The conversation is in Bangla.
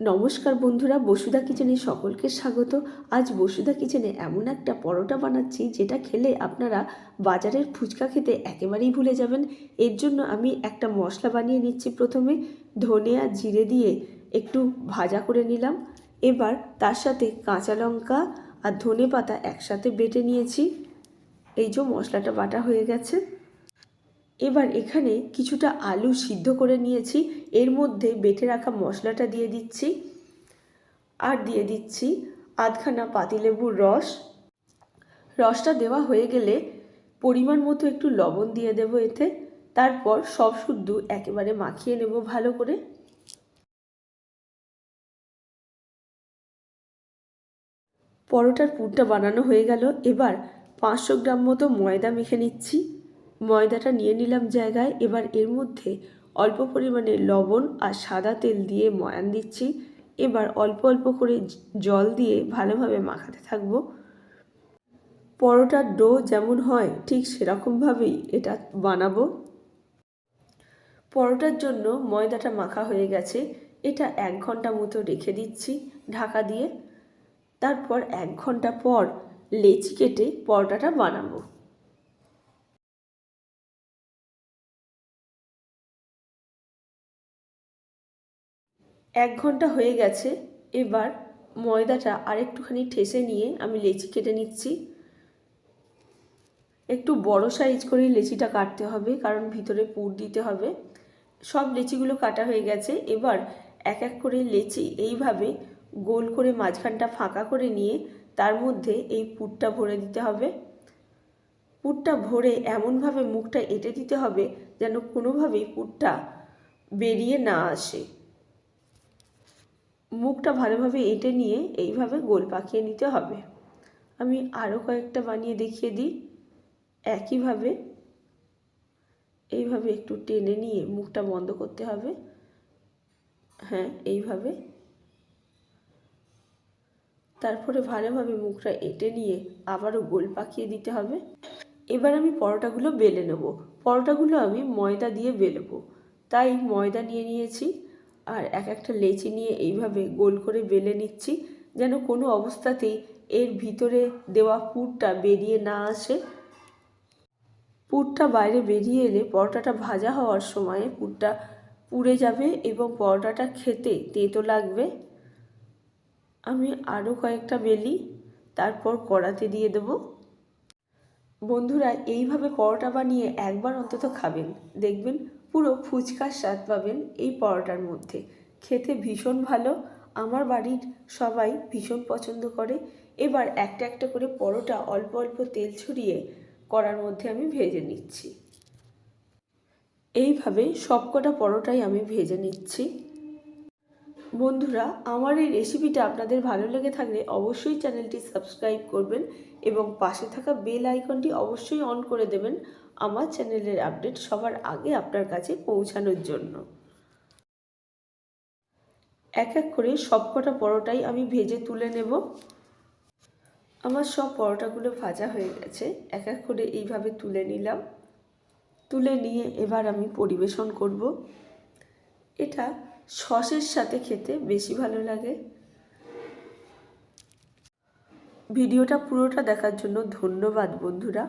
নমস্কার বন্ধুরা, বসুধা কিচেনে সকলকে স্বাগত। আজ বসুধা কিচেনে এমন একটা পরোটা বানাচ্ছি, যেটা খেলে আপনারা বাজারের ফুচকা খেতে একেবারেই ভুলে যাবেন। এর জন্য আমি একটা মশলা বানিয়ে নিচ্ছি প্রথমে, ধনে আর জিরে দিয়ে একটু ভাজা করে নিলাম। এবার তার সাথে কাঁচা লঙ্কা আর ধনে পাতা একসাথে বেটে নিয়েছি। এই যে মশলাটা বাটা হয়ে গেছে। এবার এখানে কিছুটা আলু সিদ্ধ করে নিয়েছি। এর মধ্যে বেটে রাখা মশলাটা দিয়ে দিচ্ছি। আর দিয়ে দিচ্ছি আধখানা পাতিলেবুর রস। রসটা দেওয়া হয়ে গেলে পরিমাণ মতো একটু লবণ দিয়ে দেব এতে। তারপর সব শুদ্ধ একেবারে মাখিয়ে নেব ভালো করে। পরোটার পুরটা বানানো হয়ে গেল। এবার পাঁচশো গ্রাম মতো ময়দা মেখে নিচ্ছি। ময়দাটা নিয়ে নিলাম জায়গায়। এবার এর মধ্যে অল্প পরিমাণে লবণ আর সাদা তেল দিয়ে ময়ান দিচ্ছি। এবার অল্প অল্প করে জল দিয়ে ভালোভাবে মাখাতে থাকব। পরোটার ডো যেমন হয়, ঠিক সেরকমভাবেই এটা বানাবো। পরোটার জন্য ময়দাটা মাখা হয়ে গেছে। এটা এক ঘণ্টা মতো রেখে দিচ্ছি ঢাকা দিয়ে। তারপর এক ঘণ্টা পর লেচি কেটে পরোটাটা বানাবো। এক ঘণ্টা হয়ে গেছে, এবার ময়দাটা আরেকটুখানি ঠেসে নিয়ে আমি লেচি কেটে নিচ্ছি। একটু বড় সাইজ করেই লেচিটা কাটতে হবে, কারণ ভিতরে পুর দিতে হবে। সব লেচিগুলো কাটা হয়ে গেছে, এবার এক এক করে লেচি এইভাবে গোল করে মাঝখানটা ফাঁকা করে নিয়ে তার মধ্যে এই পুরটা ভরে দিতে হবে। পুরটা ভরে এমনভাবে মুখটা এঁটে দিতে হবে যেন কোনোভাবেই পুরটা বেরিয়ে না আসে। মুখটা ভালোভাবে এঁটে নিয়ে এইভাবে গোল পাকিয়ে নিতে হবে। আমি আরও কয়েকটা বানিয়ে দেখিয়ে দিই। একইভাবে, এইভাবে একটু টেনে নিয়ে মুখটা বন্ধ করতে হবে। হ্যাঁ এইভাবে। তারপরে ভালোভাবে মুখটা এঁটে নিয়ে আবারও গোল পাকিয়ে দিতে হবে। এবার আমি পরোটাগুলো বেলে নেব। পরোটাগুলো আমি ময়দা দিয়ে বেলবো। তাই ময়দা নিয়ে নিয়েছি। আর এক একটা লেচি নিয়ে এইভাবে গোল করে বেলে নিচ্ছি, যেন কোনো অবস্থাতেই এর ভিতরে দেওয়া পুরটা বেরিয়ে না আসে। পুরটা বাইরে বেরিয়ে এলে পরোটাটা ভাজা হওয়ার সময় পুরটা পুড়ে যাবে এবং পরোটাটা খেতে তেতো লাগবে। আমি আরও কয়েকটা বেলি, তারপর কড়াতে দিয়ে দেব। বন্ধুরা, এইভাবে পরোটা বানিয়ে একবার অন্তত খাবেন। দেখবেন পুরো ফুচকার স্বাদ পাবেন এই পরোটার মধ্যে। খেতে ভীষণ ভালো, আমার বাড়ির সবাই ভীষণ পছন্দ করে। এবার একটা একটা করে পরোটা অল্প অল্প তেল ছড়িয়ে কড়ার মধ্যে আমি ভেজে নিচ্ছি। এইভাবে সবকটা পরোটাই আমি ভেজে নিচ্ছি। বন্ধুরা, আমার এই রেসিপিটা আপনাদের ভালো লেগে থাকলে অবশ্যই চ্যানেলটি সাবস্ক্রাইব করবেন এবং পাশে থাকা বেল আইকনটি অবশ্যই অন করে দেবেন আমার চ্যানেলের আপডেট সবার আগে আপনার কাছে পৌঁছানোর জন্য। এক এক করে সবকটা পরোটাই আমি ভেজে তুলে নেব। আমার সব পরোটাগুলো ভাজা হয়ে গেছে, এক এক করে এইভাবে তুলে নিলাম। তুলে নিয়ে এবার আমি পরিবেশন করব। এটা সসের সাথে খেতে বেশি ভালো লাগে। ভিডিওটা পুরোটা দেখার জন্য ধন্যবাদ বন্ধুরা।